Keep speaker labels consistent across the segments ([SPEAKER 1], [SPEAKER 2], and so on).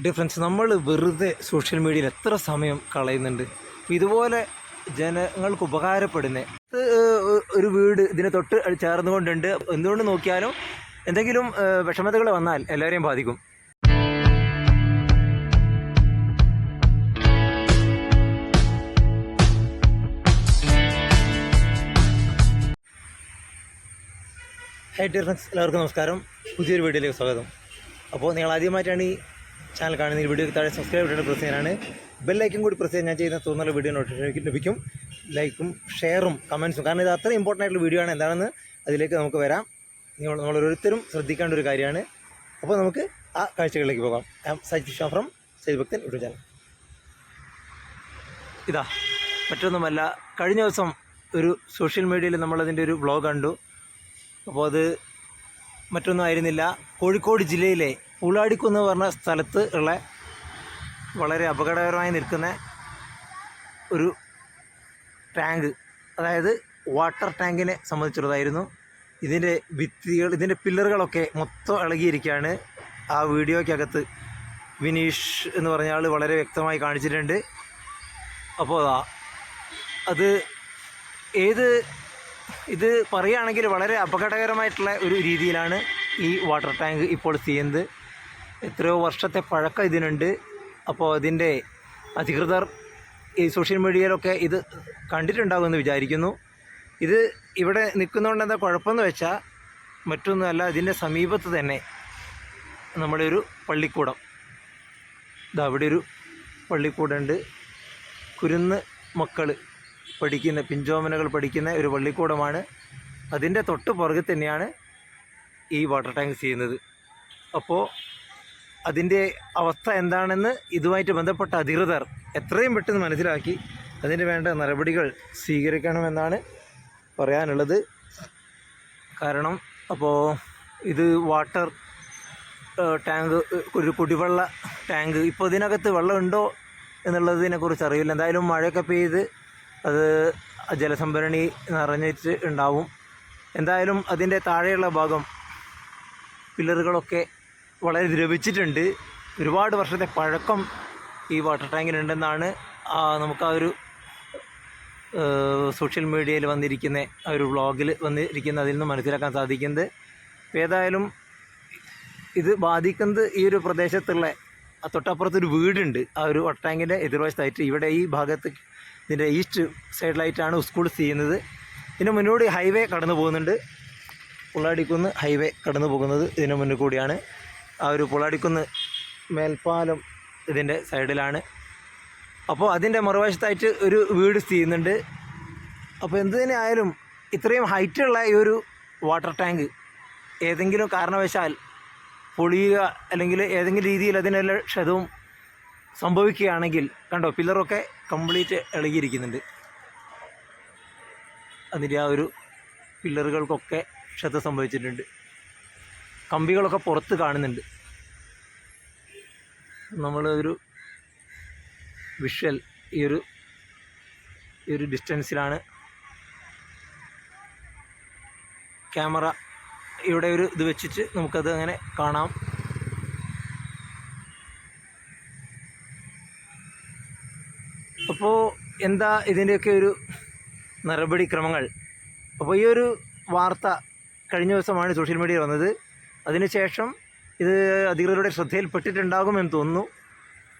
[SPEAKER 1] Difference നമ്മൾ വെറുതെ social മീഡിയയിൽ എത്ര സമയം കളയുന്നുണ്ട്? ഇതുപോലെ ജനങ്ങൾക്ക് ഉപകാരപ്പെടുന്ന ഒരു വീട് ഇതിനെ തൊട്ട് ചേർന്നുകൊണ്ടുണ്ട്. എന്തുകൊണ്ട് നോക്കിയാലും എന്തെങ്കിലും വിഷമതകൾ വന്നാൽ എല്ലാവരെയും ബാധിക്കും. ഹൈ ഡിയർ ഫ്രണ്ട്സ് എല്ലാവർക്കും നമസ്കാരം. പുതിയൊരു വീഡിയോയിലേക്ക് സ്വാഗതം. അപ്പോൾ നിങ്ങൾ ആദ്യമായിട്ടാണ് ഈ ചാനൽ കാണുന്ന ഈ വീഡിയോ താഴെ സബ്സ്ക്രൈബ് ചെയ്യേണ്ട പ്രസ് ചെയ്യാനാണ്. ബെല്ലൈക്കും കൂടി പ്രസ് ചെയ്യാൻ ഞാൻ ചെയ്യുന്ന തോന്നുന്ന വീഡിയോ നോട്ടിഫിക്കേഷൻ ലഭിക്കും. ലൈക്കും ഷെയറും കമൻസും കാരണം ഇത് അത്ര ഇമ്പോർട്ടന്റ് ആയിട്ടുള്ള വീഡിയോ ആണ്. എന്താണെന്ന് അതിലേക്ക് നമുക്ക് വരാം. നിങ്ങൾ നമ്മൾ ഓരോരുത്തരും ശ്രദ്ധിക്കേണ്ട ഒരു കാര്യമാണ്. അപ്പോൾ നമുക്ക് ആ കാഴ്ചകളിലേക്ക് പോകാം. സജിത് ഷാ ഫ്രം സൈദ് ഭക്തൻ യൂട്യൂബ് ചാനൽ ഇതാ മറ്റൊന്നുമല്ല കഴിഞ്ഞ ദിവസം ഒരു സോഷ്യൽ മീഡിയയിൽ നമ്മളതിന്റെ ഒരു വ്ളോഗ് കണ്ടു. അപ്പോൾ അത് മറ്റൊന്നും ആയിരുന്നില്ല. കോഴിക്കോട് ജില്ലയിലെ ഉള്ളാടിക്കുന്ന് പറഞ്ഞ സ്ഥലത്ത് ഉള്ള വളരെ അപകടകരമായി നിൽക്കുന്ന ഒരു ടാങ്ക് അതായത് വാട്ടർ ടാങ്കിനെ സംബന്ധിച്ചുള്ളതായിരുന്നു. ഇതിന്റെ ഭിത്തികൾ ഇതിന്റെ പില്ലറുകളൊക്കെ മൊത്തം ഇളകിയിരിക്കുകയാണ് ആ വീഡിയോയ്ക്കകത്ത് വിനീഷ് എന്ന് പറഞ്ഞ ആൾ വളരെ വ്യക്തമായി കാണിച്ചിട്ടുണ്ട്. അപ്പോൾ അത് ഏത് ഇത് പറയുകയാണെങ്കിൽ വളരെ അപകടകരമായിട്ടുള്ള ഒരു രീതിയിലാണ് ഈ വാട്ടർ ടാങ്ക് ഇപ്പോൾ ചെയ്യുന്നത്. എത്രയോ വർഷത്തെ പഴക്കം ഇതിനുണ്ട്. അപ്പോൾ അതിന്റെ അധികൃതർ ഈ സോഷ്യൽ മീഡിയയിലൊക്കെ ഇത് കണ്ടിട്ടുണ്ടാകുമെന്ന് വിചാരിക്കുന്നു. ഇത് ഇവിടെ നിൽക്കുന്നതുകൊണ്ട് എന്താ കുഴപ്പമെന്ന് വെച്ചാൽ മറ്റൊന്നുമല്ല ഇതിന്റെ സമീപത്ത് തന്നെ നമ്മുടെ ഒരു പള്ളിക്കൂടം. ഇതാ അവിടെ ഒരു പള്ളിക്കൂടമുണ്ട് കുരുന്ന് മക്കൾ പഠിക്കുന്ന പിഞ്ചോമനകൾ പഠിക്കുന്ന ഒരു പള്ളിക്കൂടമാണ്. അതിന്റെ തൊട്ട് പുറകിൽ തന്നെയാണ് ഈ വാട്ടർ ടാങ്ക് ചെയ്യുന്നത്. അപ്പോൾ അതിന്റെ അവസ്ഥ എന്താണെന്ന് ഇതുമായിട്ട് ബന്ധപ്പെട്ട അധികൃതർ എത്രയും പെട്ടെന്ന് മനസ്സിലാക്കി അതിന് വേണ്ട നടപടികൾ സ്വീകരിക്കണമെന്നാണ് പറയാനുള്ളത്. കാരണം അപ്പോൾ ഇത് വാട്ടർ ടാങ്ക് ഒരു കുടിവെള്ള ടാങ്ക് ഇപ്പോൾ ഇതിനകത്ത് വെള്ളമുണ്ടോ എന്നുള്ളതിനെക്കുറിച്ച് അറിയില്ല. എന്തായാലും മഴയൊക്കെ പെയ്ത് അത് ജലസംഭരണി നിറഞ്ഞിട്ട് ഉണ്ടാവും. എന്തായാലും അതിന്റെ താഴെയുള്ള ഭാഗം പില്ലറുകളൊക്കെ വളരെ ദ്രവിച്ചിട്ടുണ്ട്. ഒരുപാട് വർഷത്തെ പഴക്കം ഈ വാട്ടർ ടാങ്കിനുണ്ടെന്നാണ് നമുക്ക് ആ ഒരു സോഷ്യൽ മീഡിയയിൽ വന്നിരിക്കുന്ന ആ ഒരു വ്ളോഗിൽ വന്നിരിക്കുന്ന അതിൽ നിന്ന് മനസ്സിലാക്കാൻ സാധിക്കുന്നത്. ഏതായാലും ഇത് ബാധിക്കുന്നത് ഈ ഒരു പ്രദേശത്തുള്ള തൊട്ടപ്പുറത്തൊരു വീടുണ്ട്. ആ ഒരു വാട്ടർ ടാങ്കിന്റെ എതിർവശത്തായിട്ട് ഇവിടെ ഈ ഭാഗത്ത് ഇതിന്റെ ഈസ്റ്റ് സൈഡിലായിട്ടാണ് സ്കൂൾ ചെയ്യുന്നത്. ഇതിന് മുന്നോടി ഹൈവേ കടന്നു പോകുന്നുണ്ട് ഉള്ളാടിക്കുന്ന് ഹൈവേ കടന്നു പോകുന്നത് ഇതിന് മുന്നിൽ കൂടിയാണ്. ആ ഒരു പുളടിക്കുന്ന് മേൽപ്പാലം ഇതിന്റെ സൈഡിലാണ്. അപ്പോൾ അതിന്റെ മറുവശത്തായിട്ട് ഒരു വീട് സ്ഥിതി ചെയ്യുന്നുണ്ട്. അപ്പോൾ എന്ത് തന്നെ ആയാലും ഇത്രയും ഹൈറ്റുള്ള ഈ ഒരു വാട്ടർ ടാങ്ക് ഏതെങ്കിലും കാരണവശാൽ പൊളിയുക അല്ലെങ്കിൽ ഏതെങ്കിലും രീതിയിൽ അതിനെല്ലാം ക്ഷതവും സംഭവിക്കുകയാണെങ്കിൽ കണ്ടോ പില്ലറൊക്കെ കംപ്ലീറ്റ് ഇളകിയിരിക്കുന്നുണ്ട്. അതിന്റെ ആ ഒരു പില്ലറുകൾക്കൊക്കെ ക്ഷത സംഭവിച്ചിട്ടുണ്ട്. കമ്പികളൊക്കെ പുറത്ത് കാണുന്നുണ്ട്. നമ്മൾ ഒരു വിഷ്വൽ ഈ ഒരു ഈ ഒരു ഡിസ്റ്റൻസിലാണ് ക്യാമറ ഇവിടെ ഒരു ഇത് വെച്ചിട്ട് നമുക്കത് അങ്ങനെ കാണാം. അപ്പോൾ എന്താ ഇതിന്റെയൊക്കെ ഒരു നടപടിക്രമങ്ങൾ? അപ്പോൾ ഈ ഒരു വാർത്ത കഴിഞ്ഞ ദിവസമാണ് സോഷ്യൽ മീഡിയയിൽ വന്നത്. അതിനുശേഷം ഇത് അധികൃതരുടെ ശ്രദ്ധയിൽപ്പെട്ടിട്ടുണ്ടാകുമെന്ന് തോന്നുന്നു.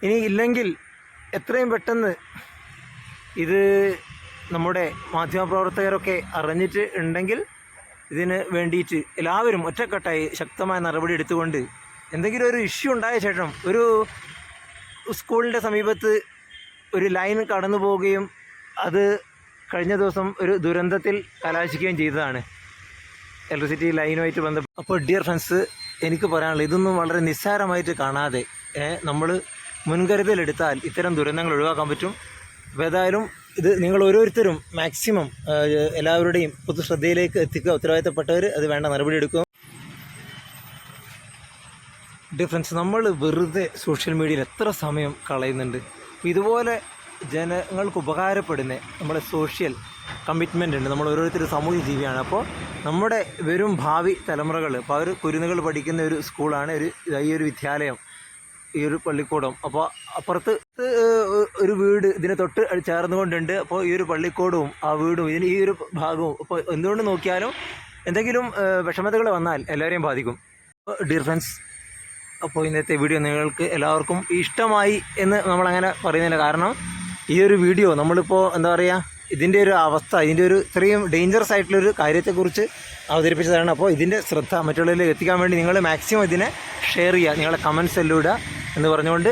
[SPEAKER 1] ഇനി ഇല്ലെങ്കിൽ എത്രയും പെട്ടെന്ന് ഇത് നമ്മുടെ മാധ്യമപ്രവർത്തകരൊക്കെ അറിഞ്ഞിട്ട് ഉണ്ടെങ്കിൽ ഇതിന് വേണ്ടിയിട്ട് എല്ലാവരും ഒറ്റക്കെട്ടായി ശക്തമായ നടപടി എടുത്തുകൊണ്ട് എന്തെങ്കിലും ഒരു ഇഷ്യൂ ഉണ്ടായ ശേഷം ഒരു സ്കൂളിന്റെ സമീപത്ത് ഒരു ലൈൻ കടന്നു പോവുകയും അത് കഴിഞ്ഞ ദിവസം ഒരു ദുരന്തത്തിൽ കലാശിക്കുകയും ചെയ്തതാണ്. ഇലക്ട്രിസിറ്റി ലൈനുമായിട്ട് ബന്ധപ്പെട്ട് അപ്പോൾ ഡിയർ ഫ്രണ്ട്സ് എനിക്ക് പറയാനുള്ളത് ഇതൊന്നും വളരെ നിസ്സാരമായിട്ട് കാണാതെ നമ്മൾ മുൻകരുതലെടുത്താൽ ഇത്തരം ദുരന്തങ്ങൾ ഒഴിവാക്കാൻ പറ്റും. അപ്പോൾ ഏതായാലും ഇത് നിങ്ങൾ ഓരോരുത്തരും മാക്സിമം എല്ലാവരുടെയും പൊതു ശ്രദ്ധയിലേക്ക് എത്തിക്കുക. ഉത്തരവാദിത്തപ്പെട്ടവർ അത് വേണ്ട നടപടി എടുക്കുക. ഡിഫറൻസ് നമ്മൾ വെറുതെ സോഷ്യൽ മീഡിയയിൽ എത്ര സമയം കളയുന്നുണ്ട്? ഇതുപോലെ ജനങ്ങൾക്ക് ഉപകാരപ്പെടുന്ന നമ്മുടെ സോഷ്യൽ കമ്മിറ്റ്മെന്റ് ഉണ്ട്. നമ്മൾ ഓരോരുത്തരും സാമൂഹ്യ ജീവിയാണ്. അപ്പോൾ നമ്മുടെ വരും ഭാവി തലമുറകൾ അപ്പോൾ അവർ കുരുന്നുകൾ പഠിക്കുന്ന ഒരു സ്കൂളാണ് ഒരു ഈ ഒരു വിദ്യാലയം ഈ ഒരു പള്ളിക്കൂടം. അപ്പോൾ അപ്പുറത്ത് ഒരു വീട് ഇതിനെ തൊട്ട് ചേർന്നുകൊണ്ടുണ്ട്. അപ്പോൾ ഈ ഒരു പള്ളിക്കൂടവും ആ വീടും ഇതിന് ഈ ഒരു ഭാഗവും അപ്പോൾ എന്തുകൊണ്ട് നോക്കിയാലും എന്തെങ്കിലും വിഷമതകൾ വന്നാൽ എല്ലാവരെയും ബാധിക്കും. ഡിയർ ഫ്രണ്ട്സ് അപ്പോൾ ഇന്നത്തെ വീഡിയോ നിങ്ങൾക്ക് എല്ലാവർക്കും ഇഷ്ടമായി എന്ന് നമ്മളങ്ങനെ പറയുന്നില്ല കാരണം ഈ ഒരു വീഡിയോ നമ്മളിപ്പോൾ എന്താ പറയുക ഇതിന്റെ ഒരു അവസ്ഥ ഇതിന്റെ ഒരു ഇത്രയും ഡേഞ്ചറസ് ആയിട്ടുള്ളൊരു കാര്യത്തെക്കുറിച്ച് അവതരിപ്പിച്ചതാണ്. അപ്പോൾ ഇതിന്റെ ശ്രദ്ധ മറ്റുള്ളവരിലേക്ക് എത്തിക്കാൻ വേണ്ടി നിങ്ങൾ മാക്സിമം ഇതിനെ ഷെയർ ചെയ്യുക. നിങ്ങളുടെ കമൻസ് എല്ലാം ഇടുക എന്ന് പറഞ്ഞുകൊണ്ട്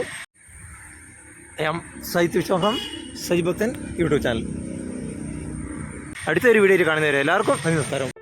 [SPEAKER 1] എം സൈത്ത് വിശ്വാസം സജിഭക്തൻ യൂട്യൂബ് ചാനൽ. അടുത്തൊരു വീഡിയോയിൽ കാണുന്നവരെ എല്ലാവർക്കും നന്ദി നമസ്കാരം.